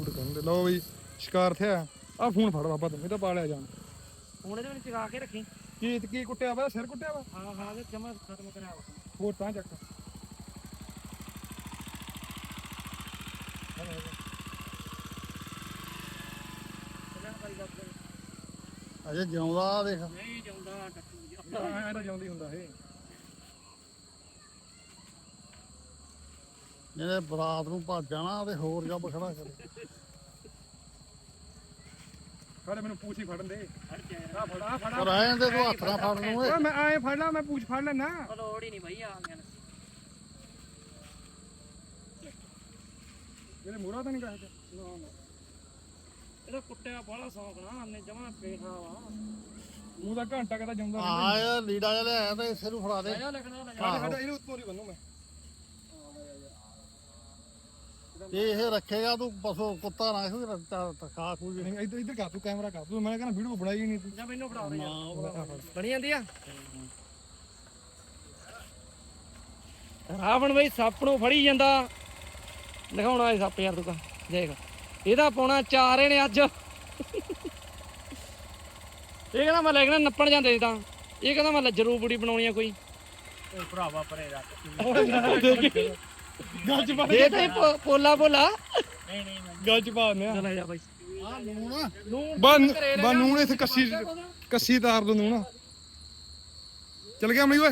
Food ਕਹਿੰਦੇ ਲਓ ਬਈ ਸ਼ਿਕਾਰ ਥਿਆ। ਆ ਫੋਨ ਫੜ ਬਾਬਾ ਤੂੰ ਇਹ ਤਾਂ ਪਾਲਿਆ ਜਾਣ ਹੁਣ ਇਹਦੇ ਵਿੱਚ ਚਗਾ ਕੇ ਰੱਖੀ। ਕੀ ਕੀ ਕੁੱਟਿਆ ਵਾ ਸਿਰ ਕੁੱਟਿਆ ਵਾ? ਹਾਂ ਹਾਂ ਇਹ ਜਮਾ ਖਤਮ ਕਰਿਆ ਵਾ। ਹੋਰ ਤਾਂ ਚੱਕ। ਅਜੇ ਜਿਉਂਦਾ ਦੇਖ। ਨਹੀਂ ਜਾਉਂਦਾ ਟੱਟੂ ਜਿਹਾ। ਐ ਤਾਂ ਜਾਂਦੀ ਹੁੰਦਾ ਇਹ। ਜਿਹਨੇ ਬਰਾਤ ਨੂੰ ਭੱਜ ਜਾਣਾ ਤੇ ਹੋਰ ਜੱਬ ਖੜਾ ਕਰੇ। ਫੜ ਮੈਨੂੰ ਪੂਛ ਹੀ ਫੜਨ ਦੇ। ਆ ਫੜ ਆ ਫੜ। ਪਰ ਆਏ ਤੇ ਤੂੰ ਹੱਥ ਨਾਲ ਫੜ ਨੂੰ ਓਏ। ਓਏ ਮੈਂ ਐ ਫੜ ਲਾ ਮੈਂ ਪੂਛ ਫੜ ਲੈਣਾ ਲੋੜ ਹੀ ਨਹੀਂ ਬਈ ਆ ਗਿਆ ਇਹਦੇ ਮੂਹਰਾ ਤਾਂ ਨਹੀਂ ਕਹੇ ਨਾ ਨਾ। ਇਹਦਾ ਕੁੱਟਿਆ ਬਾਹਲਾ ਸੌਂਕ ਨਾ ਨੇ ਜਮਾ ਪੇਠਾ ਵਾ। ਮੂੰਹ ਦਾ ਘੰਟਾ ਕਦਾ ਜਾਂਦਾ ਆ ਇਹ ਲੀੜਾ ਜਿਹਾ ਲਿਆਇਆ ਤੇ ਇਸੇ ਨੂੰ ਫੜਾ ਦੇ। ਆਇਆ ਲਿਖਣਾ ਲੈ ਫੜ ਫੜ ਇਹਨੂੰ ਉੱਤੋਂ ਨਹੀਂ ਬੰਨੂ ਮੈਂ। ਇਹ ਇਹ ਰੱਖੇਗਾ ਤੂੰ ਪਸ਼ੂ ਕੁੱਤਾ ਨਾ ਇਹੋ ਖਾ ਖੂ ਨਹੀਂ ਇੱਧਰ ਇੱਧਰ ਕਰ ਤੂੰ ਕੈਮਰਾ ਕਰ। ਤੂੰ ਮੈਂ ਕਹਿੰਦਾ ਵੀਡੀਓ ਬਣਾਈ ਨਹੀਂ ਤੂੰ। ਜਾ ਮੈਨੂੰ ਫੜਾ ਦੇ ਯਾਰ। ਬਣੀ ਜਾਂਦੀ ਆ? ਰਾਵਣ ਬਈ ਸੱਪ ਨੂੰ ਫੜੀ ਜਾਂਦਾ। ਦਿਖਾਉਣਾ ਇਹ ਸੱਪ ਯਾਰ ਤੂੰ ਕਾ ਦੇਖ। ਇਹਦਾ ਪਾਉਣਾ ਚਾਰ ਇਹਨੇ ਅੱਜ। ਇਹ ਕਹਿੰਦਾ ਮੈਂ ਲੈਣਾ ਨੱਪਣ ਜਾਂਦੇ ਸੀ ਤਾਂ ਇਹ ਕਹਿੰਦਾ ਮੈਂ ਲੱਜਰੂ ਬੁੜੀ ਬਣਾਉਣੀ ਆ ਕੋਈ। ਉਹ ਭਰਾਵਾ ਪਰੇ ਰੱਖ। ਗੱਜ ਪਾ ਇਹ ਤੇ ਪੋਲਾ ਪੋਲਾ। ਨਹੀਂ ਨਹੀਂ ਮੈਂ ਗੱਜ ਪਾ ਨੇ ਚੱਲ ਜਾ ਬਾਈ। ਆ। ਲੂਣ ਬਨ ਬਨ ਨੂਣ ਇੱਥੇ ਕੱਸੀ ਕੱਸੀ ਤਾਰ ਦੋ ਨੂਣ ਚੱਲ ਗਿਆ ਅਮਲੀ ਓਏ।